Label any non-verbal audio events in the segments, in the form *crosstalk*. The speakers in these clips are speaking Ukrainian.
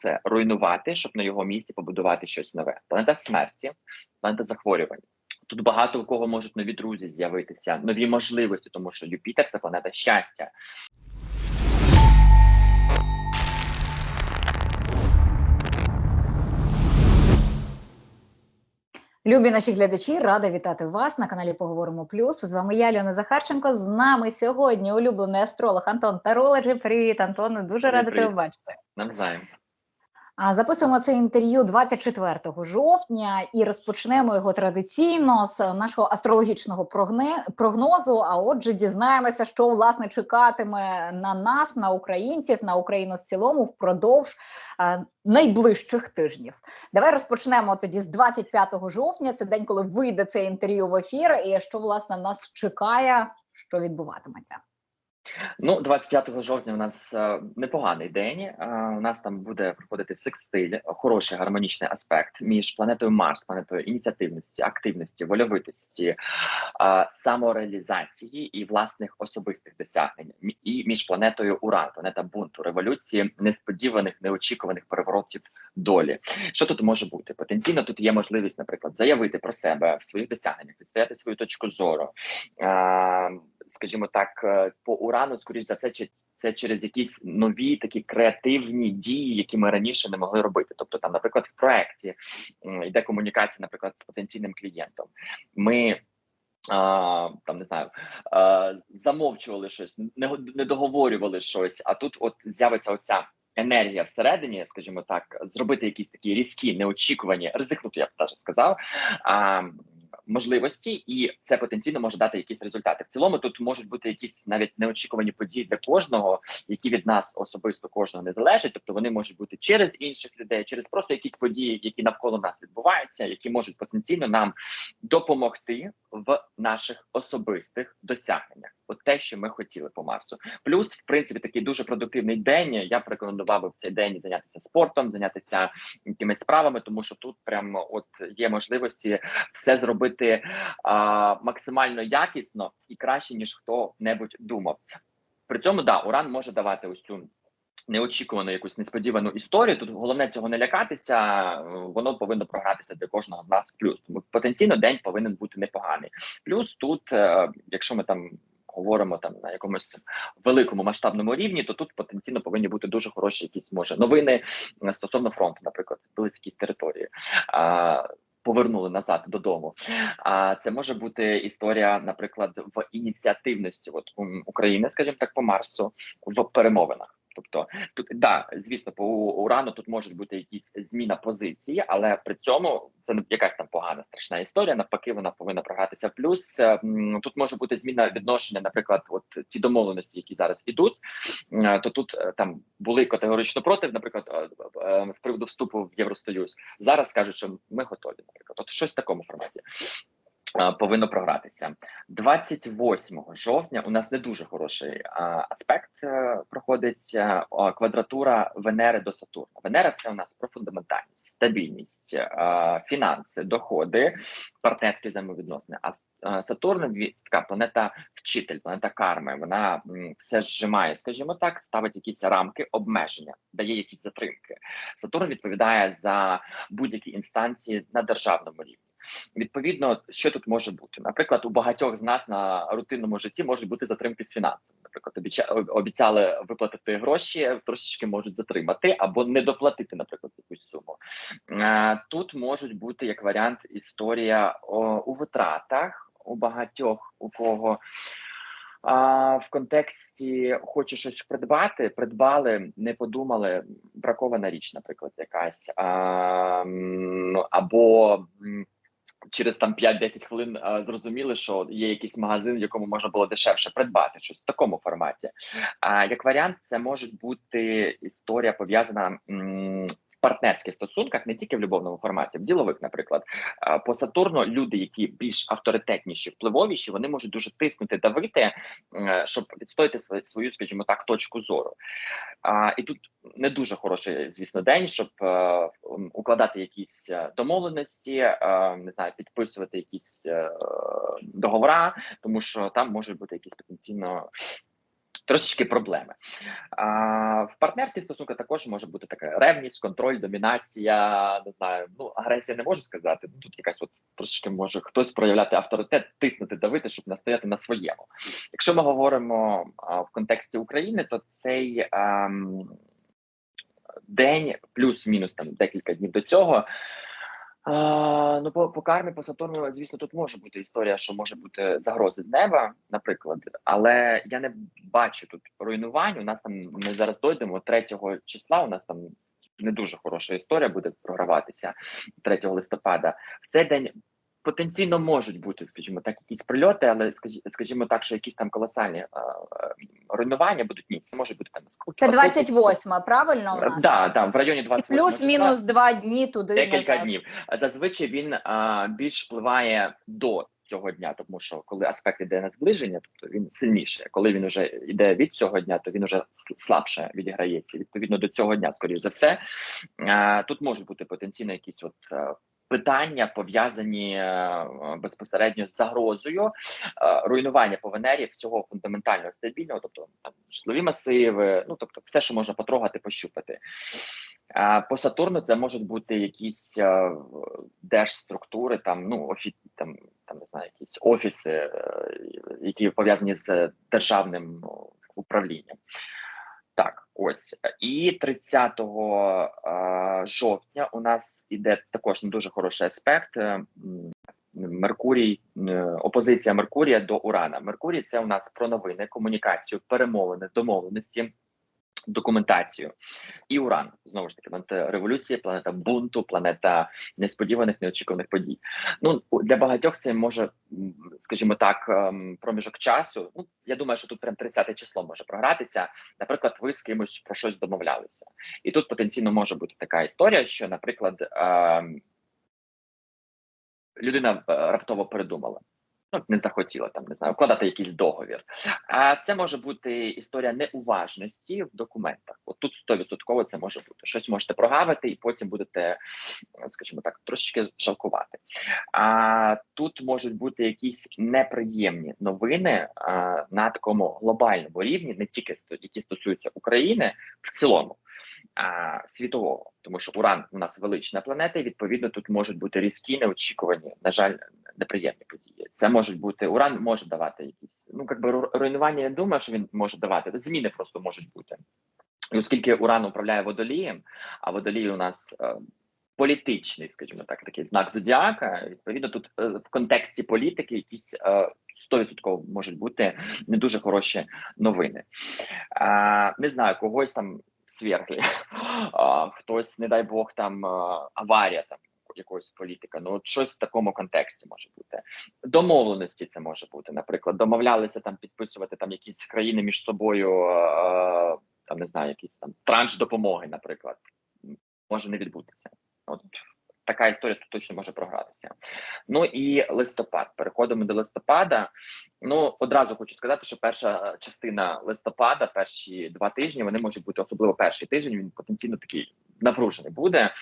це руйнувати, щоб на його місці побудувати щось нове. Планета смерті, планета захворювань. Тут багато у кого можуть нові друзі з'явитися, нові можливості, тому що Юпітер це планета щастя. Любі наші глядачі, рада вітати вас на каналі Поговоримо Плюс. З вами я, Льона Захарченко. З нами сьогодні улюблений астролог Антон Тарологи. Привіт, Антоне. Дуже рада тебе бачити. Навзаєм. Записуємо це інтерв'ю 24 жовтня і розпочнемо його традиційно з нашого астрологічного прогнозу. А отже, дізнаємося, що власне чекатиме на нас, на українців, на Україну в цілому впродовж е, найближчих тижнів. Давай розпочнемо тоді з 25 жовтня. Це день, коли вийде це інтерв'ю в ефір, і що власне нас чекає, що відбуватиметься. Ну, 25 жовтня у нас е, непоганий день. Е, у нас там буде проходити секстиль, хороший гармонічний аспект між планетою Марс, планетою ініціативності, активності, вольовитості, е, самореалізації і власних особистих досягнень, Мі- і між планетою Уран, планета бунту, революції, несподіваних, неочікуваних переворотів долі. Що тут може бути? Потенційно тут є можливість, наприклад, заявити про себе в своїх досягненнях, відстояти свою точку зору. Е, скажімо так, е, по урану, скоріш за це, чи це через якісь нові такі креативні дії, які ми раніше не могли робити. Тобто, там, наприклад, в проєкті йде комунікація, наприклад, з потенційним клієнтом. Ми а, там не знаю, а, замовчували щось, не, не договорювали щось. А тут, от з'явиться оця. Енергія всередині, скажімо так, зробити якісь такі різкі, неочікувані, ризикнути, я б теж сказав, а, можливості, і це потенційно може дати якісь результати. В цілому тут можуть бути якісь навіть неочікувані події для кожного, які від нас особисто кожного не залежать. Тобто вони можуть бути через інших людей, через просто якісь події, які навколо нас відбуваються, які можуть потенційно нам допомогти в наших особистих досягненнях. От те, що ми хотіли по Марсу. Плюс, в принципі, такий дуже продуктивний день. Я б рекомендував в цей день зайнятися спортом, зайнятися якимись справами, тому що тут прямо от є можливості все зробити а, максимально якісно і краще ніж хто-небудь думав. При цьому да, уран може давати ось цю неочікувану якусь несподівану історію. Тут головне цього не лякатися. Воно повинно програтися для кожного з нас в плюс. Тому потенційно день повинен бути непоганий. Плюс тут, е, якщо ми там. Говоримо там на якомусь великому масштабному рівні, то тут потенційно повинні бути дуже хороші якісь може новини стосовно фронту, наприклад, були якісь території. Повернули назад додому. А це може бути історія, наприклад, в ініціативності от, України, скажімо так, по Марсу в перемовинах. Тобто, тут да, звісно, по урану тут можуть бути якісь зміна позиції, але при цьому це не якась там погана страшна історія. Навпаки, вона повинна програтися плюс. Е, Тут може бути зміна відношення, наприклад, от ті домовленості, які зараз ідуть. е, То тут е, там були категорично проти, наприклад, е, з приводу вступу в Євросоюз. Зараз кажуть, що ми готові. Наприклад, от щось в такому форматі. Е, Повинно програтися 28 жовтня. У нас не дуже хороший аспект е, проходить е, квадратура Венери до Сатурна. Венера це у нас про фундаментальність, стабільність, е, фінанси, доходи, партнерські взаємовідносини. А е, Сатурн така планета вчитель, планета карми. Вона все зжимає, скажімо так, ставить якісь рамки, обмеження, дає якісь затримки. Сатурн відповідає за будь-які інстанції на державному рівні. Відповідно, що тут може бути? Наприклад, у багатьох з нас на рутинному житті можуть бути затримки з фінансами. Наприклад, обіцяли виплатити гроші, трошечки можуть затримати або не доплатити, наприклад, якусь суму. Е, Тут можуть бути як варіант історія у витратах у багатьох у кого. А в контексті хочу щось придбати, придбали, не подумали, бракована річ, наприклад, якась а, або через там 5-10 хвилин а, зрозуміли, що є якийсь магазин, в якому можна було дешевше придбати щось в такому форматі. А як варіант, це може бути історія пов'язана. Партнерських стосунках не тільки в любовному форматі, в ділових, наприклад, по Сатурну люди, які більш авторитетніші, впливовіші, вони можуть дуже тиснути, давити, е, щоб відстояти свою, скажімо так, точку зору. І тут не дуже хороший, звісно, день, щоб е, укладати якісь е, домовленості, не знаю, підписувати якісь договора, тому що там можуть бути якісь потенційно трошечки проблеми. А, В партнерських стосунках також може бути така ревність, контроль, домінація. Не знаю, ну агресія не можу сказати. Ну, Тут якась от трошечки може хтось проявляти авторитет, тиснути, давити, щоб настояти на своєму. Якщо ми говоримо а, в контексті України, то цей а, день плюс-мінус там декілька днів до цього. Ну, по, по кармі, по Сатурну, звісно, тут може бути історія, що може бути загрози з неба, наприклад, але я не бачу тут руйнувань. У нас там ми зараз дойдемо 3 числа. У нас там не дуже хороша історія буде програватися 3 листопада. В цей день потенційно можуть бути, скажімо так, якісь прильоти, але скажімо так, що якісь там колосальні руйнування будуть ні. Це може бути там Це 28, правильно? у нас? Да, да, в районі 28 плюс-мінус два дні туди декілька назад. днів. Зазвичай він а, більш впливає до цього дня, тому що коли аспект іде на зближення, тобто він сильніше. Коли він вже йде від цього дня, то він вже слабше відіграється. Відповідно до цього дня, скоріш за все, тут можуть бути потенційно якісь от. Питання пов'язані е, безпосередньо з загрозою е, руйнування по Венері всього фундаментального стабільного, тобто там житлові масиви, ну тобто все, що можна потрогати, пощупати. По Сатурну це можуть бути якісь е, держструктури, там ну офі, там, там не знаю, якісь офіси, які пов'язані з державним ну, управлінням. Так, ось і 30 е, жовтня у нас іде також не дуже хороший аспект. Меркурій, опозиція Меркурія до Урана. Меркурій це у нас про новини, комунікацію, перемовини, домовленості документацію. І Уран знову ж таки планета революції, планета бунту, планета несподіваних неочікуваних подій. Ну для багатьох це може, скажімо так, ем, проміжок часу. Ну я думаю, що тут прям 30 число може програтися. Наприклад, ви з кимось про щось домовлялися, і тут потенційно може бути така історія, що, наприклад, ем, людина е, раптово передумала не захотіла там, не знаю, вкладати якийсь договір. А це може бути історія неуважності в документах. От тут стовідсотково це може бути. Щось можете прогавити, і потім будете, скажімо так, трошечки жалкувати. А тут можуть бути якісь неприємні новини а, на такому глобальному рівні, не тільки які стосуються України в цілому а, світового, тому що Уран у нас велична планета, і відповідно тут можуть бути різкі, неочікувані, на жаль, неприємні події. Це можуть бути Уран може давати якісь ну якби руйнування. Я думаю, що він може давати зміни просто можуть бути. І оскільки Уран управляє водолієм, а водолій у нас е, політичний, скажімо так, такий знак зодіака. Відповідно, тут е, в контексті політики якісь е, стовідсотково можуть бути не дуже хороші новини. Е, не знаю, когось там свергли, *laughs* хтось, не дай Бог, там аварія там якогось політика. Ну от щось в такому контексті може бути. Домовленості це може бути. Наприклад, домовлялися там підписувати там якісь країни між собою, там не знаю, якісь там транш допомоги, наприклад, може не відбутися. От така історія тут точно може програтися. Ну і листопад. Переходимо до листопада. Ну одразу хочу сказати, що перша частина листопада, перші два тижні, вони можуть бути особливо перший тиждень. Він потенційно такий напружений буде.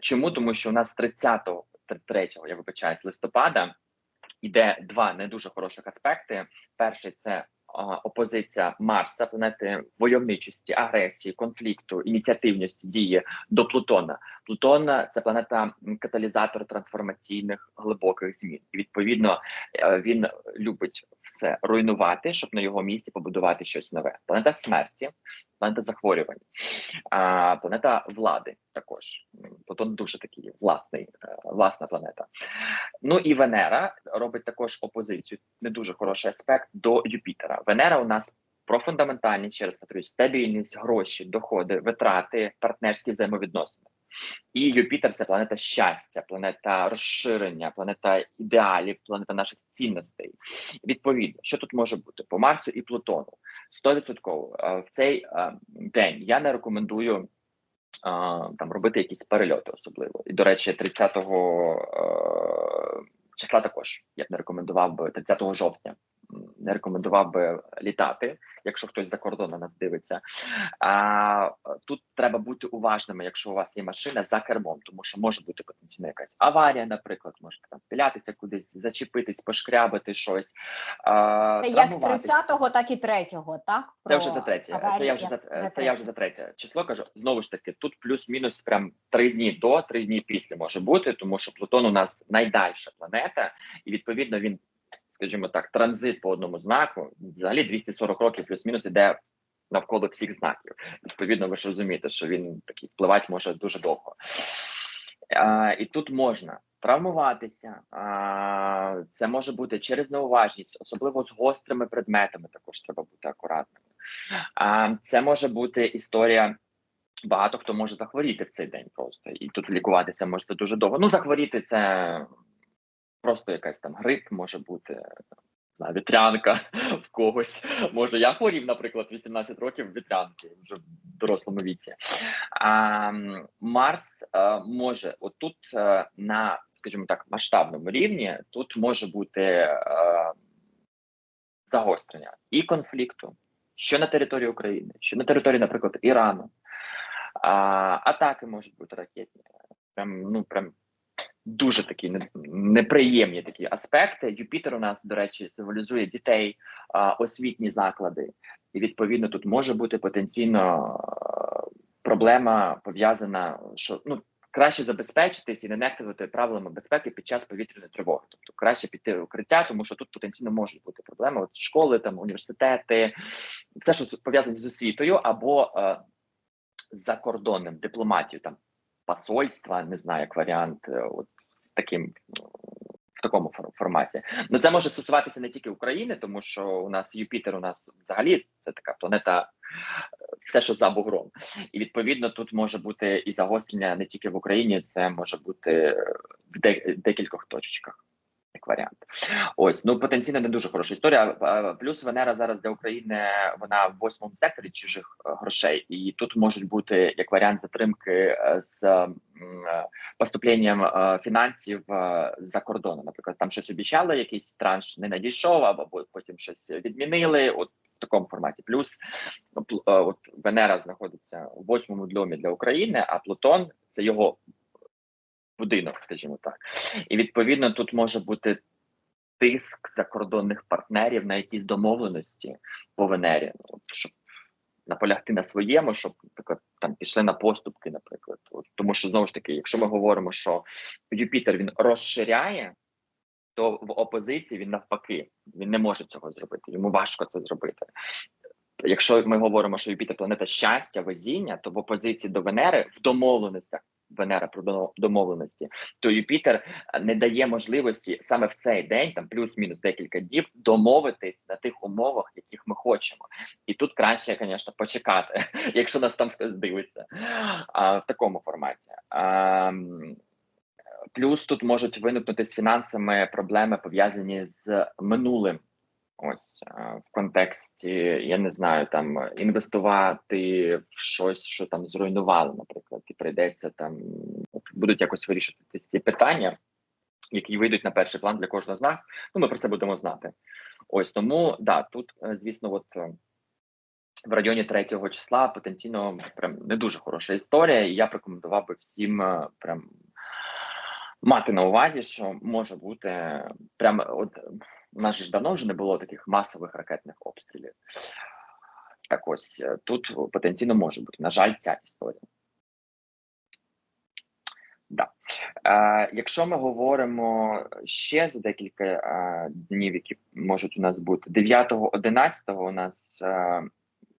Чому тому, що у нас 30-го, 3-го, я вибачаюсь, листопада іде два не дуже хороших аспекти. Перший це опозиція Марса, планети войовничості, агресії, конфлікту, ініціативності дії до Плутона. Плутон це планета каталізатор трансформаційних глибоких змін. І відповідно е, він любить все руйнувати, щоб на його місці побудувати щось нове. Планета смерті, планета захворювань, планета влади також. Плутон дуже такий власний, е, власна планета. Ну і Венера робить також опозицію, не дуже хороший аспект до Юпітера. Венера у нас про фундаментальність, через повторюсь, стабільність, гроші, доходи, витрати, партнерські взаємовідносини. І Юпітер це планета щастя, планета розширення, планета ідеалів, планета наших цінностей. Відповідно, що тут може бути по Марсу і Плутону? 100% в цей день я не рекомендую там робити якісь перельоти, особливо. І, до речі, 30-го числа також я б не рекомендував би 30 жовтня рекомендував би літати, якщо хтось за кордоном нас дивиться. А тут треба бути уважними, якщо у вас є машина за кермом, тому що може бути потенційна якась аварія, наприклад, можете там пилятися кудись, зачепитись, пошкрябати щось. А, Це як травмуватись. 30-го, так і 3-го, так? Це вже за третє. Це я вже за, за це я вже за третє число кажу. Знову ж таки, тут плюс-мінус прям три дні до, три дні після може бути, тому що Плутон у нас найдальша планета, і відповідно він, скажімо так, транзит по одному знаку. Взагалі 240 років плюс-мінус іде навколо всіх знаків. Відповідно, ви ж розумієте, що він такий впливати може дуже довго. А, і тут можна травмуватися. А, це може бути через неуважність, особливо з гострими предметами. Також треба бути акуратними. А, це може бути історія. Багато хто може захворіти в цей день просто, і тут лікуватися можете дуже довго. Ну, захворіти це просто якась там грип, може бути знаю, вітрянка *laughs* в когось. Може, я хворів, наприклад, 18 років вітрянки вже в дорослому віці. А, Марс а, може отут а, на, скажімо так, масштабному рівні тут може бути а, загострення і конфлікту, що на території України, що на території, наприклад, Ірану. А, атаки можуть бути ракетні. Прям, ну, прям дуже такі неприємні такі аспекти. Юпітер у нас, до речі, символізує дітей, освітні заклади, і відповідно тут може бути потенційно проблема пов'язана, що ну. Краще забезпечитись і не нехтувати правилами безпеки під час повітряної тривоги, тобто краще піти в укриття, тому що тут потенційно можуть бути проблеми. От школи, там університети, все, що пов'язане з освітою, або е, з закордонним дипломатів, там посольства, не знаю, як варіант, е, от з таким в такому фор- форматі. Ну це може стосуватися не тільки України, тому що у нас Юпітер, у нас взагалі це така планета, е, все, що за бугром. І відповідно тут може бути і загострення не тільки в Україні, це може бути е, в декількох точечках. Як варіант, ось ну потенційно не дуже хороша історія. Плюс Венера зараз для України вона в восьмому секторі чужих е, грошей, і тут можуть бути як варіант затримки е, з е, поступленням фінансів з-за кордону. Наприклад, там щось обіцяли, якийсь транш не надійшов, або потім щось відмінили. От в такому форматі. Плюс ну, от Венера знаходиться у восьмому домі для України, а Плутон це його будинок, скажімо так. І відповідно тут може бути тиск закордонних партнерів на якісь домовленості по Венері, ну, щоб наполягти на своєму, щоб, там пішли на поступки, наприклад. Тому що знову ж таки, якщо ми говоримо, що Юпітер він розширяє, то в опозиції він навпаки він не може цього зробити. Йому важко це зробити. Якщо ми говоримо, що Юпітер планета щастя, везіння, то в опозиції до Венери в домовленостях Венера про домовленості, то Юпітер е, не дає можливості саме в цей день, там плюс-мінус декілька днів, домовитись на тих умовах, яких ми хочемо. І тут краще, звісно, почекати, *laughs* якщо нас там хтось дивиться а, в такому форматі. А, плюс тут можуть виникнути з фінансами проблеми пов'язані з минулим. Ось в контексті, я не знаю, там інвестувати в щось, що там зруйнувало, наприклад, і прийдеться там будуть якось вирішувати ці питання, які вийдуть на перший план для кожного з нас. Ну, ми про це будемо знати. Ось тому да, тут, е, звісно, от е, в районі 3 числа потенційно прям не дуже хороша історія, і я б рекомендував би всім е, прям мати на увазі, що може бути прямо от у нас ж давно вже не було таких масових ракетних обстрілів. Так ось е, тут потенційно може бути. На жаль, ця історія. Да. Е, якщо ми говоримо ще за декілька е, днів, які можуть у нас бути 9-11 у нас е,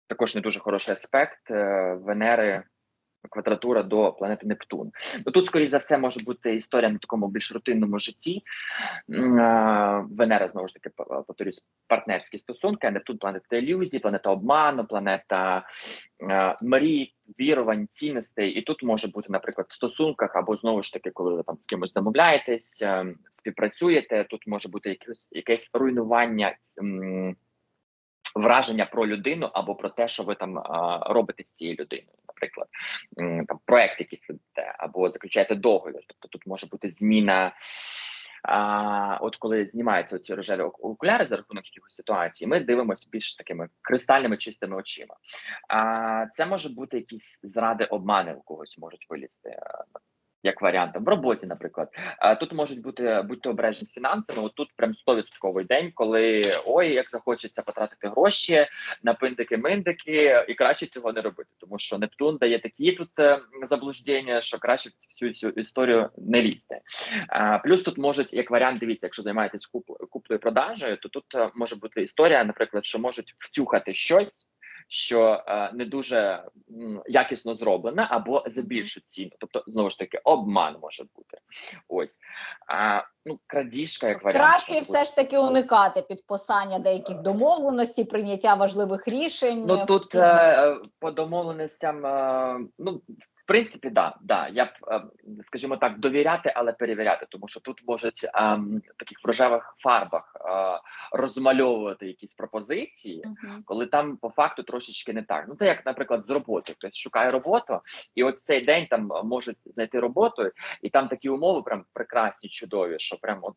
також не дуже хороший аспект е, Венери. Квадратура до планети Нептун. Ну тут, скоріш за все, може бути історія на такому більш рутинному житті. Венера знову ж таки повторюсь, партнерські стосунки, Нептун планета ілюзій, планета обману, планета мрій, вірувань, цінностей. І тут може бути, наприклад, в стосунках, або знову ж таки, коли ви там з кимось домовляєтесь, співпрацюєте. Тут може бути якесь, якесь руйнування. Враження про людину або про те, що ви там а, робите з цією людиною, наприклад, там проект якийсь ведете, або заключаєте договір. Тобто тут може бути зміна А от коли знімаються ці рожеві окуляри за рахунок якихось ситуацій, ми дивимося більш такими кристальними чистими очима. А це може бути якісь зради обмани у когось можуть вилізти. Як варіант в роботі, наприклад, тут можуть бути будь-то обережні з фінансами. От тут прям 100% день, коли ой, як захочеться потратити гроші на пиндики-миндики, і краще цього не робити, тому що Нептун дає такі тут е, заблуждення, що краще в цю історію не лізти. Плюс тут можуть як варіант, дивіться, якщо займаєтесь куп, куплею продажею, то тут е, може бути історія, наприклад, що можуть втюхати щось. Що е, не дуже якісно зроблене, або за більшу ціну, тобто знову ж таки обман може бути. Ось а ну крадіжка, як варіант Краще все ж таки уникати підписання деяких домовленостей, прийняття важливих рішень. Ну тут е, по домовленостям, е, ну принципі, да, да. Я б, е, скажімо так, довіряти, але перевіряти, тому що тут можуть е, в таких в рожевих фарбах е, розмальовувати якісь пропозиції. Мгм. Коли там по факту трошечки не так. Ну це як, наприклад, з роботи. Хтось шукає роботу, і от в цей день там можуть знайти роботу, і там такі умови прям прекрасні, чудові, що прям от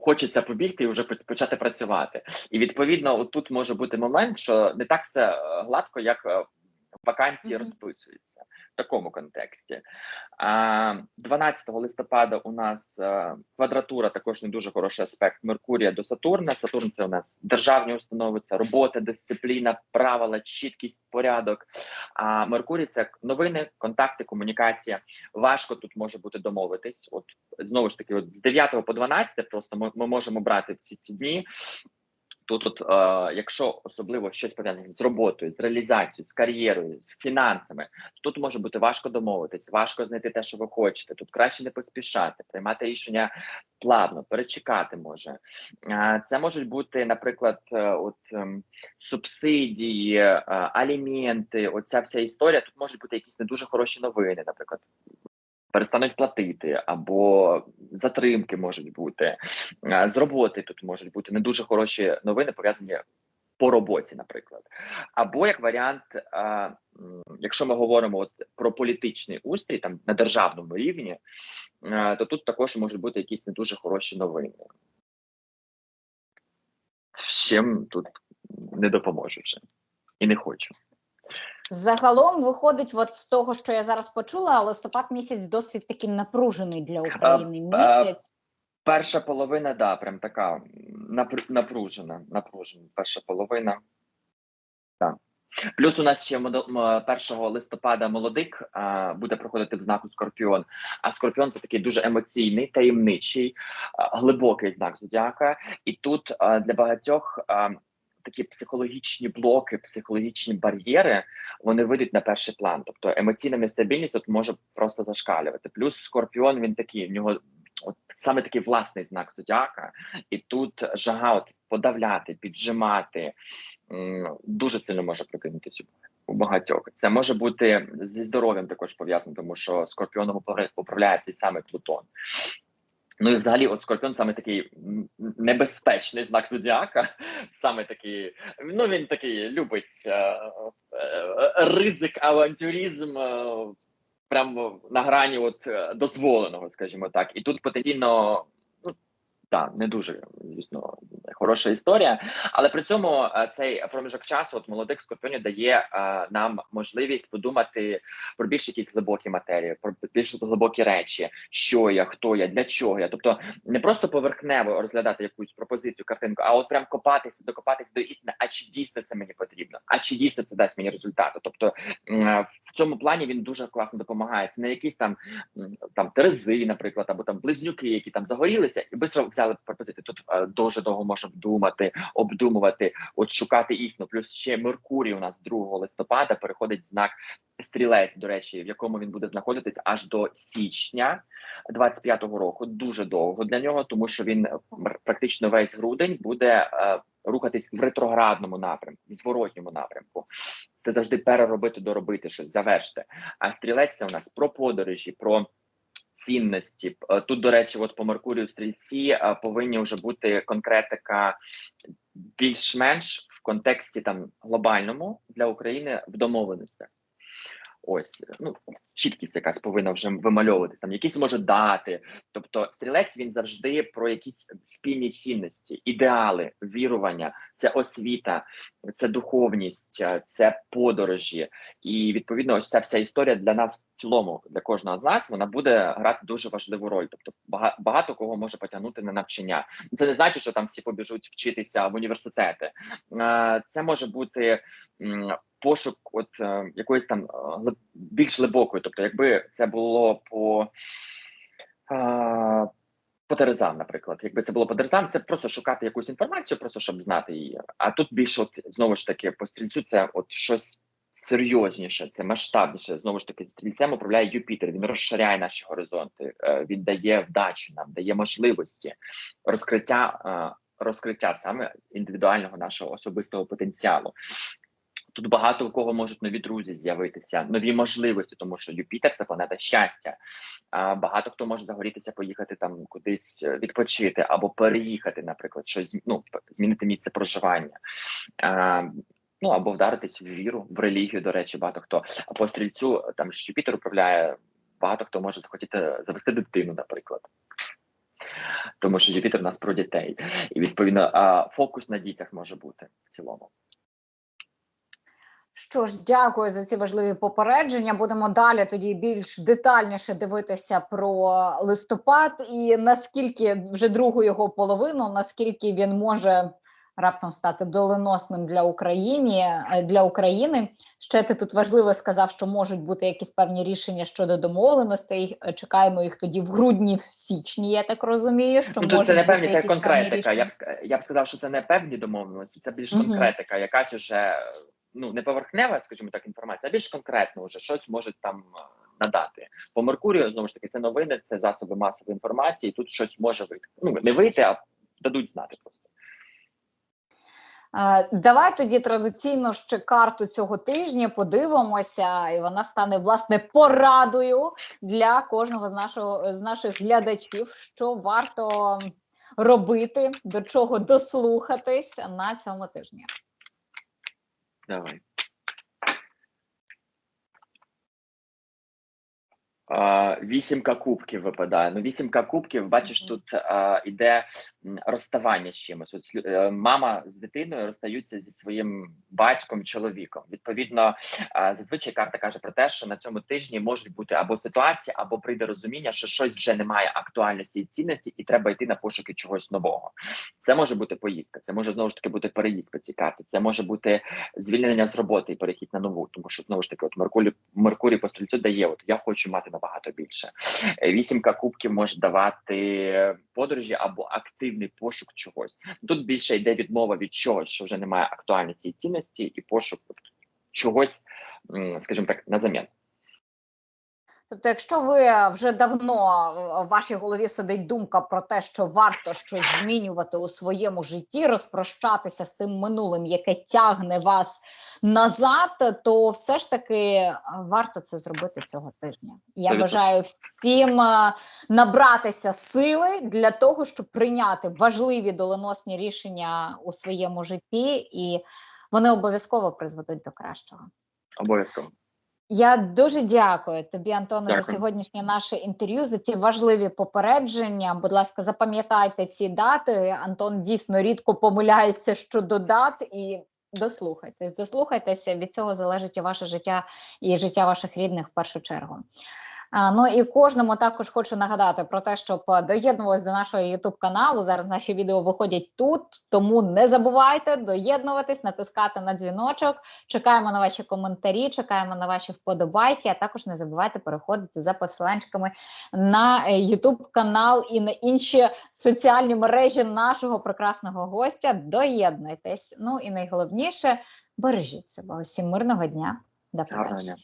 хочеться побігти і вже почати працювати. І відповідно, от тут може бути момент, що не так все е, гладко, як вакансії Мгм. розписуються в такому контексті. А 12 листопада у нас е, квадратура, також не дуже хороший аспект Меркурія до Сатурна. Сатурн це у нас державні установи, це робота, дисципліна, правила, чіткість, порядок. А Меркурій це новини, контакти, комунікація. Важко тут може бути домовитись. От знову ж таки, от з 9 по 12 просто ми, ми можемо брати всі ці дні. Тут, от, е, якщо особливо щось пов'язане з роботою, з реалізацією, з кар'єрою, з фінансами, то тут може бути важко домовитись, важко знайти те, що ви хочете. Тут краще не поспішати, приймати рішення плавно, перечекати може. Е, Це можуть бути, наприклад, е, от ем, субсидії, е, аліменти. Оця вся історія. Тут можуть бути якісь не дуже хороші новини, наприклад. Перестануть платити, або затримки можуть бути з роботи. Тут можуть бути не дуже хороші новини, пов'язані по роботі, наприклад. Або як варіант, якщо ми говоримо от про політичний устрій там на державному рівні, то тут також можуть бути якісь не дуже хороші новини. З чим тут не допоможу вже і не хочу. Загалом виходить, от з того, що я зараз почула, листопад місяць досить таки напружений для України. Місяць. Перша половина, да, прям така напр- напружена. Напружена перша половина. Так. Плюс у нас ще модо- м, 1 листопада молодик а, буде проходити в знаку Скорпіон. А Скорпіон це такий дуже емоційний, таємничий, а, глибокий знак зодіака. І тут а, для багатьох а, такі психологічні блоки, психологічні бар'єри вони вийдуть на перший план. Тобто емоційна нестабільність от може просто зашкалювати. Плюс Скорпіон він такий, в нього от саме такий власний знак зодіака, і тут жага от подавляти, піджимати дуже сильно може прокинутися у багатьох. Це може бути зі здоров'ям також пов'язано, тому що скорпіоном управля- управляє цей самий Плутон. Ну і взагалі, от скорпіон саме такий небезпечний знак зодіака, *laughs* саме такий, ну він такий любить е, е, ризик, авантюризм. Е, Прямо на грані от е, дозволеного, скажімо так, і тут потенційно так, не дуже звісно хороша історія, але при цьому е, цей проміжок часу, от молодих скорпіонів, дає е, нам можливість подумати про більш якісь глибокі матерії, про більш глибокі речі, що я, хто я, для чого я. Тобто не просто поверхнево розглядати якусь пропозицію, картинку, а от прям копатися, докопатися до істини. А чи дійсно це мені потрібно? А чи дійсно це дасть мені результати? Тобто м, в цьому плані він дуже класно допомагає. Це не якісь там там терези, наприклад, або там близнюки, які там загорілися, і швидко взяли пропозицію. Тут е, дуже довго можна думати, обдумувати, от шукати істину. Плюс ще Меркурій у нас 2 листопада переходить в знак стрілець, до речі, в якому він буде знаходитись аж до січня 25-го року. Дуже довго для нього, тому що він практично весь грудень буде е, рухатись в ретроградному напрямку, в зворотньому напрямку. Це завжди переробити, доробити щось, завершити. А стрілець це у нас про подорожі, про цінності. Е, Тут, до речі, от по Меркурію в стрільці е, повинні вже бути конкретика більш-менш в контексті там глобальному для України в домовленостях. Ось ну чіткість якась повинна вже вимальовуватись. Там якісь може дати. Тобто, стрілець він завжди про якісь спільні цінності, ідеали, вірування, це освіта, це духовність, е, це подорожі. І відповідно, ось ця вся історія для нас в цілому, для кожного з нас, вона буде грати дуже важливу роль. Тобто, багато кого може потягнути на навчання. Це не значить, що там всі побіжуть вчитися в університети. Е, Це може бути пошук, от е, якоїсь там більш глибокої. Тобто, якби це було по. Е, наприклад, якби це було по терезам, це просто шукати якусь інформацію, просто щоб знати її. А тут більше, от знову ж таки, по стрільцю, це от щось серйозніше, це масштабніше. Знову ж таки, стрільцем управляє Юпітер. Він розширяє наші горизонти, е, він дає вдачу нам, дає можливості розкриття, е, розкриття саме індивідуального нашого особистого потенціалу. Тут багато у кого можуть нові друзі з'явитися, нові можливості, тому що Юпітер це планета щастя. А багато хто може загорітися, поїхати там кудись е, відпочити або переїхати, наприклад, щось ну, змінити місце проживання. А, ну або вдаритись в віру, в релігію, до речі, багато хто. А по стрільцю там ж Юпітер управляє, багато хто може захотіти завести дитину, наприклад. Тому що Юпітер у нас про дітей, і відповідно фокус на дітях може бути в цілому. Що ж, дякую за ці важливі попередження. Будемо далі тоді більш детальніше дивитися про листопад і наскільки вже другу його половину, наскільки він може раптом стати доленосним для України для України. Ще ти тут важливо сказав, що можуть бути якісь певні рішення щодо домовленостей. Чекаємо їх тоді в грудні, в січні. Я так розумію, що тут це не певні, це конкретика. Я б я б сказав, що це не певні домовленості, це більш конкретика, якась уже ну не поверхнева, скажімо так, інформація, а більш конкретно вже щось можуть там е, надати. По Меркурію знову ж таки це новини, це засоби масової інформації. Тут щось може вийти. Ну не вийти, а дадуть знати просто. Е, Давай тоді традиційно ще карту цього тижня подивимося, і вона стане власне порадою для кожного з нашого з наших глядачів, що варто робити, до чого дослухатись на цьому тижні. Давай. Вісімка кубків випадає. Ну, вісімка кубків, бачиш, тут а, іде розставання з чимось. От, е, мама з дитиною розстаються зі своїм батьком, чоловіком. Відповідно, а, зазвичай карта каже про те, що на цьому тижні можуть бути або ситуації, або прийде розуміння, що щось вже не має актуальності і цінності, і треба йти на пошуки чогось нового. Це може бути поїздка, це може знову ж таки бути переїзд по цій карті, це може бути звільнення з роботи і перехід на нову, тому що знову ж таки, от Меркурій, Меркурій по стрільцю дає, от я хочу мати набагато більше. Е, Вісімка кубків може давати подорожі або активний пошук чогось. Тут більше йде відмова від чогось, що вже немає актуальності і цінності, і пошук чогось, скажімо так, на замін. Тобто, якщо ви вже давно в вашій голові сидить думка про те, що варто щось змінювати у своєму житті, розпрощатися з тим минулим, яке тягне вас назад, то все ж таки е, варто це зробити цього тижня. Я бажаю всім е, набратися сили для того, щоб прийняти важливі доленосні рішення у своєму житті, і вони обов'язково призведуть до кращого. Обов'язково. Я дуже дякую тобі, Антоне, за сьогоднішнє наше інтерв'ю, за ці важливі попередження. Будь ласка, запам'ятайте ці дати. Антон дійсно рідко помиляється щодо дат і дослухайтесь. Дослухайтеся, від цього залежить і ваше життя, і життя ваших рідних в першу чергу. Ну і кожному також хочу нагадати про те, щоб доєднувалися до нашого youtube каналу. Зараз наші відео виходять тут, тому не забувайте доєднуватись, натискати на дзвіночок. Чекаємо на ваші коментарі, чекаємо на ваші вподобайки. А також не забувайте переходити за посиланчиками на е, youtube канал і на інші соціальні мережі нашого прекрасного гостя. Доєднуйтесь. Ну і найголовніше бережіть себе. Усім мирного дня. До побачення.